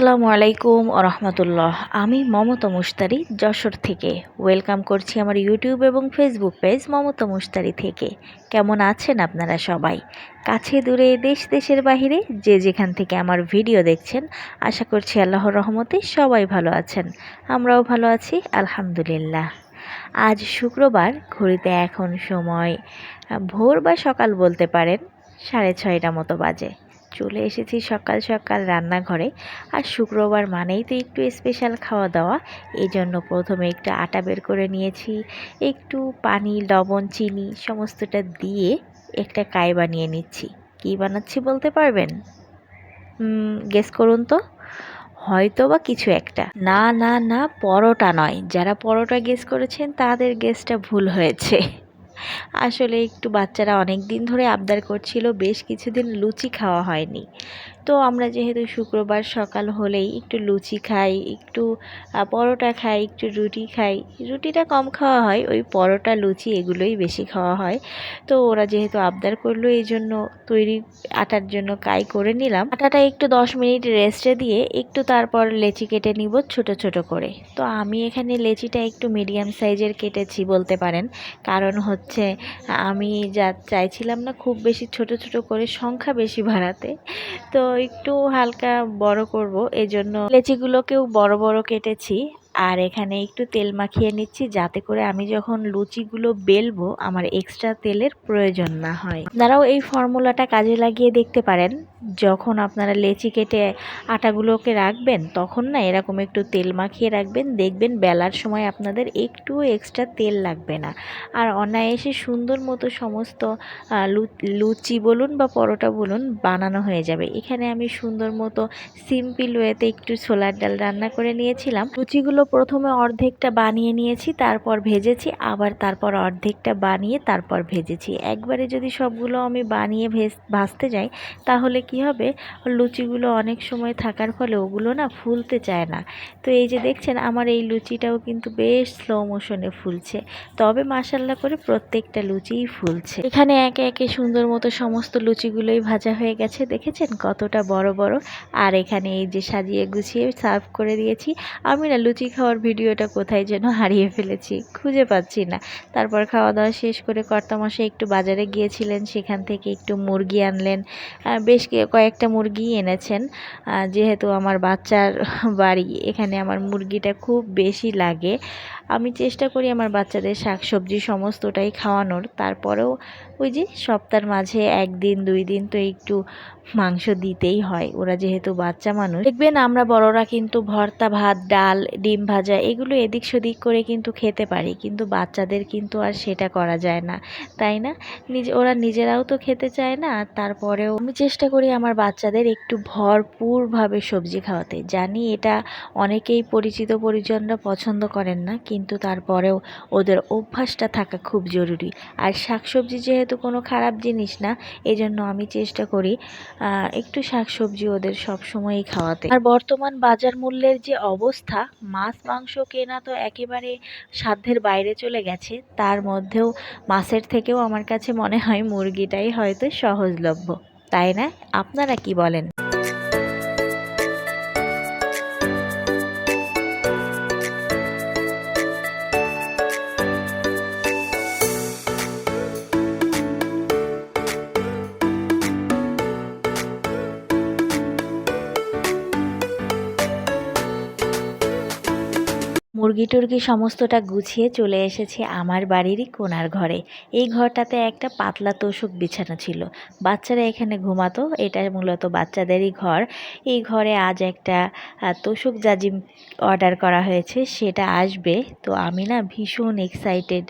আসসালামু আলাইকুম রহমতুল্লাহ আমি মমতা মুস্তারি যশোর থেকে। ওয়েলকাম করছি আমার ইউটিউব এবং ফেসবুক পেজ মমতা মুস্তারি থেকে। কেমন আছেন আপনারা সবাই? কাছে দূরে দেশ, দেশের বাহিরে যে যেখান থেকে আমার ভিডিও দেখছেন, আশা করছি আল্লাহর রহমতে সবাই ভালো আছেন। আমরাও ভালো আছি, আলহামদুলিল্লাহ। আজ শুক্রবার, ঘড়িতে এখন সময় ভোর বা সকাল বলতে পারেন, সাড়ে ছয়টা মতো বাজে। চলে এসেছি সকাল সকাল রান্নাঘরে। আর শুক্রবার মানেই তো একটু স্পেশাল খাওয়া দাওয়া এই জন্য প্রথমে একটু আটা বের করে নিয়েছি, একটু পানি, লবণ, চিনি সমস্তটা দিয়ে একটা কাই বানিয়ে নিচ্ছি। কী বানাচ্ছি বলতে পারবেন? গেস করুন তো। হয়তো বা কিছু একটা। না না না, পরোটা নয়। যারা পরোটা গেস করেছেন তাদের গেসটা ভুল হয়েছে। আসলে একটু বাচ্চারা অনেক দিন ধরে আবদার করছিল বেশ কিছুদিন লুচি খাওয়া হয়নি। তো আমরা যেহেতু শুক্রবার সকাল হলেই একটু লুচি খাই, একটু পরোটা খাই, একটু রুটি খাই, রুটিটা কম খাওয়া হয়, ওই পরোটা, লুচি এগুলোই বেশি খাওয়া হয়। তো ওরা যেহেতু আবদার করল, এই জন্য তৈরি আটার জন্য কাই করে নিলাম। আটাটা একটু দশ মিনিট রেস্টে দিয়ে একটু তারপর লেচি কেটে নিব ছোট ছোট করে। তো আমি এখানে লেচিটা একটু মিডিয়াম সাইজের কেটেছি বলতে পারেন। কারণ হচ্ছে, আমি যা চাইছিলাম না খুব বেশি ছোট ছোট করে, সংখ্যা বেশি বাড়াতে। তো একটু হালকা বড় করব এজন্য লেচিগুলোকেও বড় বড় কেটেছি। আর এখানে একটু তেল মাখিয়ে নিচ্ছি যাতে করে আমি যখন লুচিগুলো বেলবো আমার এক্সট্রা তেলের প্রয়োজন না হয়। আপনারাও এই ফর্মুলাটা কাজে লাগিয়ে দেখতে পারেন। যখন আপনারা লেচি কেটে আটাগুলোকে রাখবেন, তখন না এরকম একটু তেল মাখিয়ে রাখবেন। দেখবেন বেলার সময় আপনাদের একটু এক্সট্রা তেল লাগবে না। আর অনায়াসে সুন্দর মতো সমস্ত লুচি বলুন বা পরোটা বলুন বানানো হয়ে যাবে। এখানে আমি সুন্দর মতো সিম্পল ওয়েতে একটু ছোলার ডাল রান্না করে নিয়েছিলাম। লুচিগুলো প্রথমে অর্ধেকটা বানিয়ে নিয়েছি, তারপর ভেজেছি, আবার তারপর অর্ধেকটা বানিয়ে তারপর ভেজেছি। একবারে যদি সবগুলো আমি বানিয়ে ভেজ, ভাজতে যাই, তাহলে কি হবে? লুচিগুলো অনেক সময় থাকার ফলে ওগুলো না ফুলতে চায় না। তো এই যে দেখছেন, আমার এই লুচিটাও কিন্তু বেশ স্লো মোশনে ফুলছে। তবে মাসাল্লা করে প্রত্যেকটা লুচিই ফুলছে। এখানে একে একে সুন্দর মতো সমস্ত লুচিগুলোই ভাজা হয়ে গেছে, দেখেছেন? কতটা বড় বড়। আর এখানে এই যে সাজিয়ে গুছিয়ে সার্ভ করে দিয়েছি। আমি না লুচি খাওয়ার ভিডিওটা কোথায় যেন হারিয়ে ফেলেছি, খুঁজে পাচ্ছি না। তারপর খাওয়া দাওয়া শেষ করে কর্তামশাই একটু বাজারে গিয়েছিলেন, সেখান থেকে একটু মুরগি আনলেন। বেশ কয়েকটা মুরগি এনেছেন। যেহেতু আমার বাচ্চার বাড়ি, এখানে আমার মুরগিটা খুব বেশি লাগে। আমি চেষ্টা করি আমার বাচ্চাদের শাকসবজি সমস্তটাই খাওয়ানোর। তারপরেও ওই যে সপ্তাহের মাঝে একদিন, দুই দিন তো একটু মাংস দিতেই হয়। ওরা যেহেতু বাচ্চা মানুষ। দেখবেন আমরা বড়রা কিন্তু ভর্তা, ভাত, ডাল, ডিম ভাজা, এগুলো এদিক সেদিক করে কিন্তু খেতে পারি, কিন্তু বাচ্চাদের কিন্তু আর সেটা করা যায় না, তাই না? নিজে, ওরা নিজেরাও তো খেতে চায় না তারপরেও আমি চেষ্টা করি আমার বাচ্চাদের একটু ভরপুরভাবে সবজি খাওয়াতে। জানি এটা অনেকেই পরিচিত পরিজনরা পছন্দ করেন না, কিন্তু তারপরেও ওদের অভ্যাসটা থাকা খুব জরুরি। আর শাকসবজি যেহেতু কোনো খারাপ জিনিস না, এজন্য আমি চেষ্টা করি একটু শাকসবজি ওদের সব সময়ই খাওয়াতে। আর বর্তমান বাজার মূল্যের যে অবস্থা, মাছ মাংস কেনা তো একেবারে সাধ্যের বাইরে চলে গেছে। তার মধ্যেও মাছের থেকেও আমার কাছে মনে হয় মুরগিটাই হয়তো সহজলভ্য। তাই না? আপনারা কি বলেন? মুরগি টুরগি সমস্তটা গুছিয়ে চলে এসেছি আমার বাড়িরই কোনার ঘরে। এই ঘরটাতে একটা পাতলা তোষক বিছানো ছিল। বাচ্চারা এখানে ঘুমাতো, এটা মূলত বাচ্চাদেরই ঘর। এই ঘরে আজ একটা তোষক জাজিম অর্ডার করা হয়েছে, সেটা আসবে। তো আমি না ভীষণ এক্সাইটেড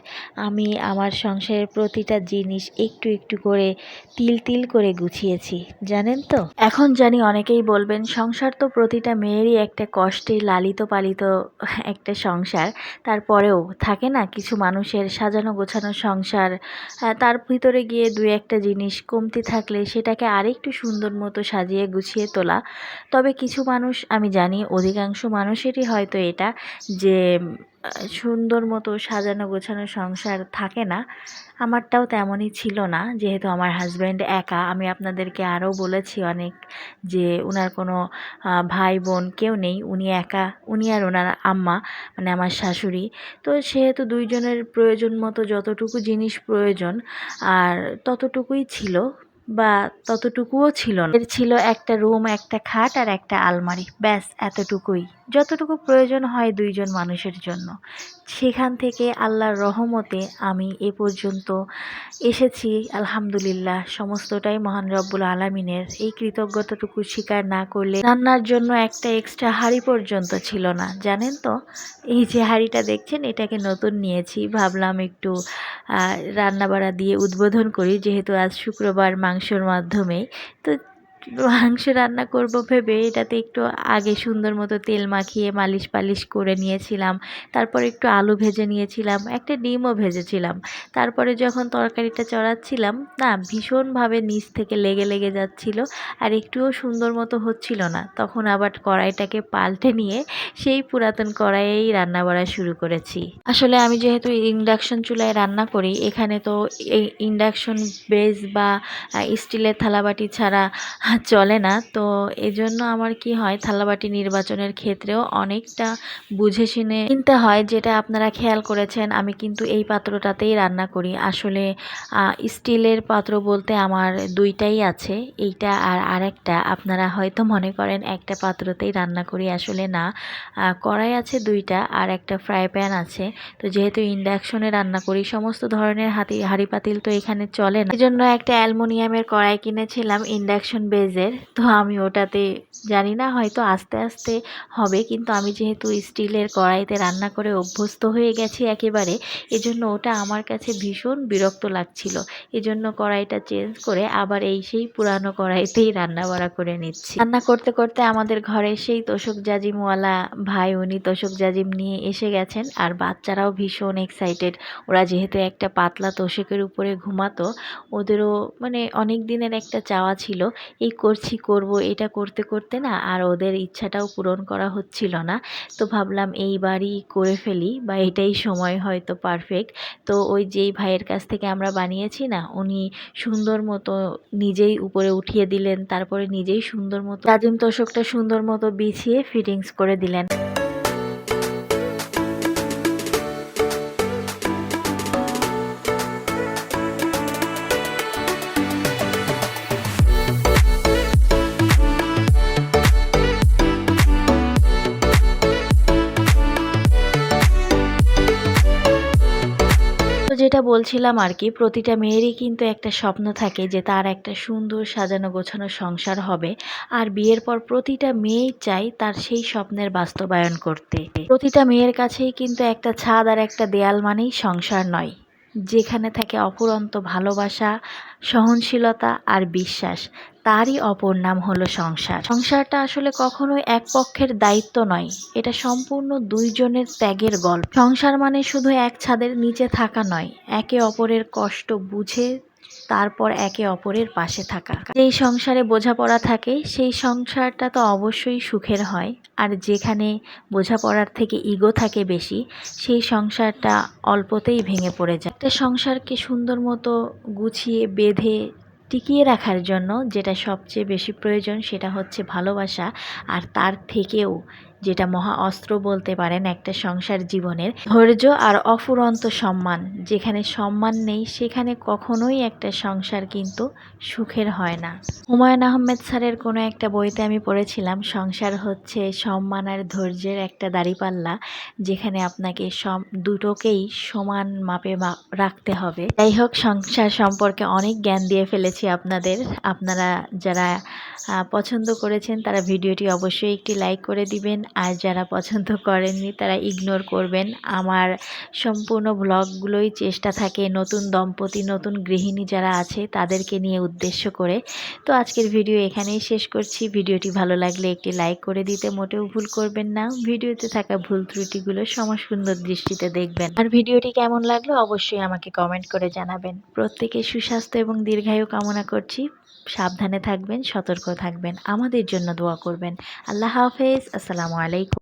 আমি আমার সংসারের প্রতিটা জিনিস একটু একটু করে তিল তিল করে গুছিয়েছি। জানেন তো? এখন জানি অনেকেই বলবেন, সংসার তো প্রতিটা মেয়েরই একটা কষ্টে লালিত পালিত একটা সংসার। তারপরেও থাকে না কিছু মানুষের সাজানো গোছানো সংসার। তার ভিতরে গিয়ে দু একটা জিনিস কমতি থাকলে সেটাকে আরেকটু সুন্দর মতো সাজিয়ে গুছিয়ে তোলা। তবে কিছু মানুষ, আমি জানি, অধিকাংশ মানুষেরই হয়তো এটা যে সুন্দর মতো সাজানো গোছানো সংসার থাকে না। আমারটাও তেমনই ছিল না। যেহেতু আমার হাজব্যান্ড একা, আমি আপনাদেরকে আরও বলেছি অনেক যে ওনার কোনো ভাই বোন কেউ নেই। উনি একা, উনি আর ওনার আম্মা মানে আমার শাশুড়ি। তো সেহেতু দুইজনের প্রয়োজন মতো যতটুকু জিনিস প্রয়োজন, আর ততটুকুই ছিল। বা ততটুকুও ছিল না। এর ছিল একটা রুম, একটা খাট আর একটা আলমারি। ব্যাস, এতটুকুই। যতটুকু প্রয়োজন হয় দুইজন মানুষের জন্য। সেখান থেকে আল্লাহর রহমতে আমি এ পর্যন্ত এসেছি, আলহামদুলিল্লাহ। সমস্তটাই মহান রব্বুল আলমিনের। এই কৃতজ্ঞতাটুকু স্বীকার না করলে রান্নার জন্য একটা এক্সট্রা হাঁড়ি পর্যন্ত ছিল না। জানেন তো? এই যে হাঁড়িটা দেখছেন, এটাকে নতুন নিয়েছি। ভাবলাম একটু রান্নাবাড়া দিয়ে উদ্বোধন করি, যেহেতু আজ শুক্রবার মাংসর মাধ্যমে তো মাংস রান্না করব ভেবে এটাতে একটু আগে সুন্দর মতো তেল মাখিয়ে মালিশ পালিশ করে নিয়েছিলাম। তারপর একটু আলু ভেজে নিয়েছিলাম, একটা ডিমও ভেজেছিলাম। তারপরে যখন তরকারিটা চড়াচ্ছিলাম, না, ভীষণভাবে নিচ থেকে লেগে লেগে যাচ্ছিল আর একটুও সুন্দর মতো হচ্ছিল না। তখন আবার কড়াইটাকে পাল্টে নিয়ে সেই পুরাতন কড়াইয়েই রান্না করা শুরু করেছি। আসলে আমি যেহেতু ইন্ডাকশন চুলায় রান্না করি, এখানে তো এই ইন্ডাকশন বেস বা স্টিলের থালাবাটি ছাড়া চলে না। তো এজন্য আমার কি হয়, থালাবাটি নির্বাচনের ক্ষেত্রেও অনেকটা বুঝে শুনে কিনতে হয়, যেটা আপনারা খেয়াল করেছেন। আমি কিন্তু এই পাত্রটাতেই রান্না করি। আসলে স্টিলের পাত্র বলতে আমার দুইটাই আছে, এইটা আর আরেকটা। আপনারা হয়তো মনে করেন, একটা পাত্রতেই রান্না করি, আসলে না। কড়াই আছে দুইটা আর একটা ফ্রাই প্যান আছে। তো যেহেতু ইন্ডাকশনে রান্না করি, সমস্ত ধরনের হাতি হাঁড়ি পাতিল তো এখানে চলে না। এই জন্য একটা অ্যালমোনিয়ামের কড়াই কিনেছিলাম, ইন্ডাকশন বেজের তো আমি ওটাতে জানি না, হয়তো আস্তে আস্তে হবে, কিন্তু আমি যেহেতু স্টিলের কড়াইতে রান্না করে অভ্যস্ত হয়ে গেছি একেবারে, এজন্য ওটা আমার কাছে ভীষণ বিরক্ত লাগছিল। এজন্য কড়াইটা চেঞ্জ করে আবার এই সেই পুরানো কড়াইতেই রান্না বাড়া করে নিচ্ছি। রান্না করতে করতে আমাদের ঘরে সেই তোষক জাজিমওয়ালা ভাই, উনি তোষক জাজিম নিয়ে এসে গেছেন, আর বাচ্চারাও ভীষণ এক্সাইটেড ওরা যেহেতু একটা পাতলা তোষকের উপরে ঘুমাতো, ওদেরও মানে অনেক দিনের একটা চাওয়া ছিল, এই করছি, করব, এটা করতে করতে না আর ওদের ইচ্ছাটাও পূরণ করা হচ্ছিল না। তো ভাবলাম এইবারই করে ফেলি বা এটাই সময় হয়তো পারফেক্ট তো ওই যেই ভাইয়ের কাছ থেকে আমরা বানিয়েছি না, উনি সুন্দর মতো নিজেই উপরে উঠিয়ে দিলেন, তারপরে নিজেই সুন্দর মতো রাজিম তোষকটা সুন্দর মতো বিছিয়ে ফিটিংস করে দিলেন। যেটা বলছিলাম আর কি, প্রতিটা মেয়েরই কিন্তু একটা স্বপ্ন থাকে যে তার একটা সুন্দর সাজানো গোছানো সংসার হবে আর বিয়ের পর প্রতিটা মেয়েই চাই তার সেই স্বপ্নের বাস্তবায়ন করতে। প্রতিটা মেয়ের কাছেই কিন্তু একটা ছাদ আর একটা দেয়াল মানেই সংসার নয়। যেখানে থাকে অপুরন্ত ভালোবাসা, সহনশীলতা আর বিশ্বাস। তারই অপর নাম হলো সংসার। সংসারটা আসলে কখনোই এক পক্ষের দায়িত্ব নয়, এটা সম্পূর্ণ দুইজনের ত্যাগের গল্প। সংসার মানে শুধু এক ছাদের নিচে থাকা নয়, একে অপরের কষ্ট বুঝে তারপর একে অপরের পাশে থাকা। যেই সংসারে বোঝাপড়া থাকে, সেই সংসারটা তো অবশ্যই সুখের হয়। আর যেখানে বোঝাপড়ার থেকে ইগো থাকে বেশি, সেই সংসারটা অল্পতেই ভেঙে পড়ে যায়। একটা সংসারকে সুন্দর মতো গুছিয়ে, বেঁধে, টিকিয়ে রাখার জন্য যেটা সবচেয়ে বেশি প্রয়োজন, সেটা হচ্ছে ভালোবাসা। আর তার থেকেও যেটা মহা অস্ত্র বলতে পারেন একটা সংসার জীবনের, ধৈর্য আর অফুরন্ত সম্মান। যেখানে সম্মান নেই, সেখানে কখনোই একটা সংসার কিন্তু সুখের হয় না। হুমায়ুন আহমেদ স্যারের কোনো একটা বইতে আমি পড়েছিলাম, সংসার হচ্ছে সম্মান আর ধৈর্যের একটা দাঁড়িপাল্লা, যেখানে আপনাকে সম, দুটোকেই সমান মাপে রাখতে হবে। যাই হোক, সংসার সম্পর্কে অনেক জ্ঞান দিয়ে ফেলেছি আপনাদের। আপনারা যারা পছন্দ করেছেন, তারা ভিডিওটি অবশ্যই একটি লাইক করে দিবেন আর যারা পছন্দ করেননি তারা ইগনোর করবেন। আমার সম্পূর্ণ ব্লগগুলোই চেষ্টা থাকে নতুন দম্পতি, নতুন গৃহিণী যারা আছে তাদেরকে নিয়ে উদ্দেশ্য করে। তো আজকের ভিডিও এখানেই শেষ করছি। ভিডিওটি ভালো লাগলে একটি লাইক করে দিতে মোটেও ভুল করবেন না। ভিডিওতে থাকা ভুল ত্রুটিগুলো সমসুন্দর দৃষ্টিতে দেখবেন। আর ভিডিওটি কেমন লাগল অবশ্যই আমাকে কমেন্ট করে জানাবেন। প্রত্যেকে সুস্বাস্থ্য এবং দীর্ঘায়ু কামনা করছি। সাবধানে থাকবেন, সতর্ক থাকবেন, আমাদের জন্য দোয়া করবেন। আল্লাহ হাফেজ। আসসালামু আলাইকুম